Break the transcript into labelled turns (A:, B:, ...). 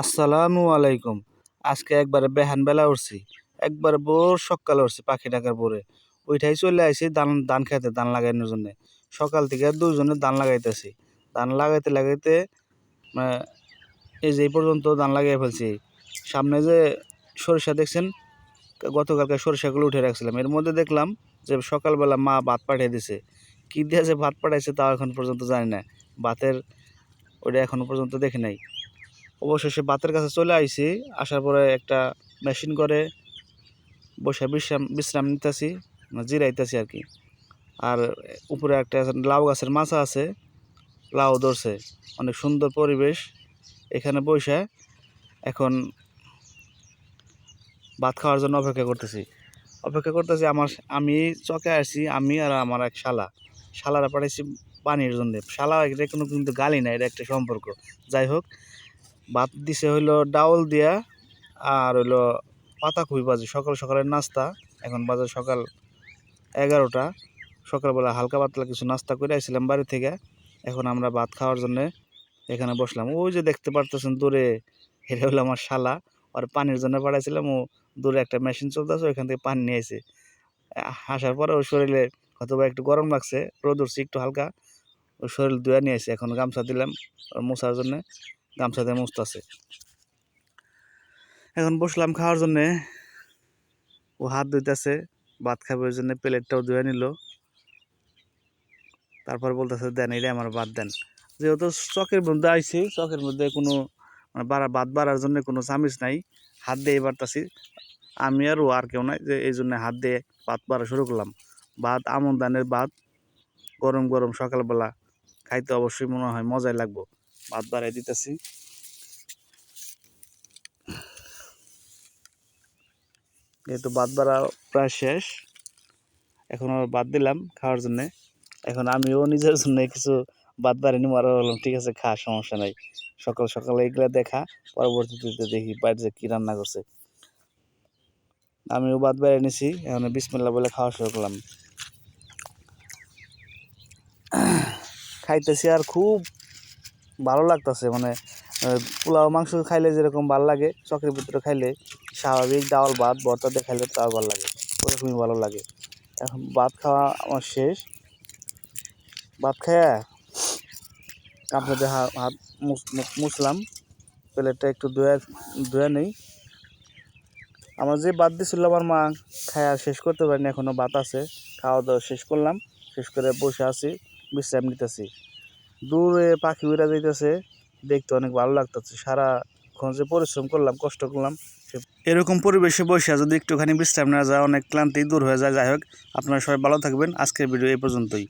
A: আসসালামু আলাইকুম। আজকে একবারে বেহান বেলা উঠছি। একবারে ভোর সকালে উঠছি পাখি ডাকার পরে ওইটাই চলে আসি ধান ধান খেতে, ধান লাগানোর জন্য। সকাল থেকে দুজনে ধান লাগাইতেছি। ধান লাগাইতে লাগাইতে মানে এই যে পর্যন্ত ধান লাগাই ফেলছি। সামনে যে সরিষা দেখছেন, গতকালকে সরিষাগুলো উঠে রাখছিলাম। এর মধ্যে দেখলাম যে সকালবেলা মা ভাত পাঠিয়ে দিছে। কী দিয়ে যে ভাত পাঠাইছে তাও এখন পর্যন্ত জানি না। ভাতের ওটা এখনও পর্যন্ত দেখি নাই। অবশেষে বাতের কাছে চলে আইছি, আসার পরে একটা মেশিন করে বসে বিশ্রাম বিশ্রাম নিতেছি জিরাইতেছি আর কি। আর উপরে একটা লাউ গাছের মাছা আছে, লাউ ধরছে। অনেক সুন্দর পরিবেশ। এখানে বসে এখন ভাত খাওয়ার জন্য অপেক্ষা করতেছি। অপেক্ষা করতেছি আমার, আমি চকে আসছি আমি আর আমার এক শালা। শালারা পাঠাইছি পানির জন্য। শালা এটা কোনো কিন্তু গালি না এটা একটা সম্পর্ক। যাই হোক ভাত দিছে হইল ডাউল দিয়া আর হইল পাতাকপি বাজে। সকাল সকালের নাস্তা। এখন বাজে সকাল এগারোটা। সকালবেলা হালকা পাতলা কিছু নাস্তা করে আসছিলাম বাড়ি থেকে। এখন আমরা ভাত খাওয়ার জন্য এখানে বসলাম। ওই যে দেখতে পারতেছেন দূরে, এটা হলো আমার শালা। আর পানির জন্য পাঠাইছিলাম। ও দূরে একটা মেশিন চলতেছে, ওইখান থেকে পানি নিয়ে এসে আসার পরে ওই শরীরে হয়তো একটু গরম লাগছে, রোদ উঠছে একটু হালকা। ওই শরীর ধুয়ে নিয়ে এসে এখন গামছা দিলাম ওর মোছার জন্য। গামছা দিয়ে মুছতেছে এখন বসলাম খাওয়ার জন্যে। ও হাত ধুইতেছে, ভাত খাবে ওই জন্য প্লেটটাও ধুয়ে নিল। তারপর বলতেছে, দেন এটা আমার ভাত, দেন। যেহেতু চকের মধ্যে আইছি, চকের মধ্যে কোনো মানে বাড়া, ভাত বাড়ার জন্য কোনো চামিচ নাই। হাত দিয়ে বাড়তাছি। আমি আর ও আর কেউ নাই, যে এই জন্য হাত দিয়ে ভাত বাড়া শুরু করলাম। ভাত, আমন ধানের ভাত, গরম গরম সকালবেলা। খাইতে অবশ্যই মনে হয় মজাই লাগবো। ভাত বাড়াই দিতেছি। যেহেতু ভাত বাড়া প্রায় শেষ, এখন আবার বাদ দিলাম খাওয়ার জন্যে। এখন আমিও নিজের জন্য কিছু বাদ বাড়ি নিবো। আরও বললাম, ঠিক আছে, খা, সমস্যা নাই। সকাল সকালে এগুলো দেখা, পরবর্তীতে দেখি বাড়িতে কী রান্না করছে। আমিও বাদ বেড়ে নিছি, এখন বিসমিল্লা বলে খাওয়া শুরু করলাম। খাইতেছি আর খুব ভালো লাগতেছে মানে পোলাও, মাংস খাইলে যেরকম ভালো লাগে চকের ভিতরে খাইলে স্বাভাবিক ডাউল ভাত, ভর্তা দিয়ে খাইলে তাও ভালো লাগে, ওরকমই ভালো লাগে। এখন ভাত খাওয়া আমার শেষ। ভাত খাইয়া আপনাদের হাত হাত মুছ- মুছলাম, প্লেটটা একটু ধুয়ে ধুয়ে নেই। আমার যে বাদ দিছিল আমার মা খায়া শেষ করতে পারিনি এখনও ভাত আছে খাওয়া দাওয়া শেষ করলাম, শেষ করে বসে আছি, বিশ্রাম নিতেছি। দূরে পাখি উড়া যাইতেছে, দেখতে অনেক ভালো লাগতেছে। সারাক্ষণ যে পরিশ্রম করলাম, কষ্ট করলাম এরকম পরিবেশে বসে যদি একটুখানি বিশ্রাম নেওয়া যায়, অনেক ক্লান্তি দূর হয়ে যায়। যাই হোক, আপনারা সবাই ভালো থাকবেন। আজকের ভিডিও এই পর্যন্তই।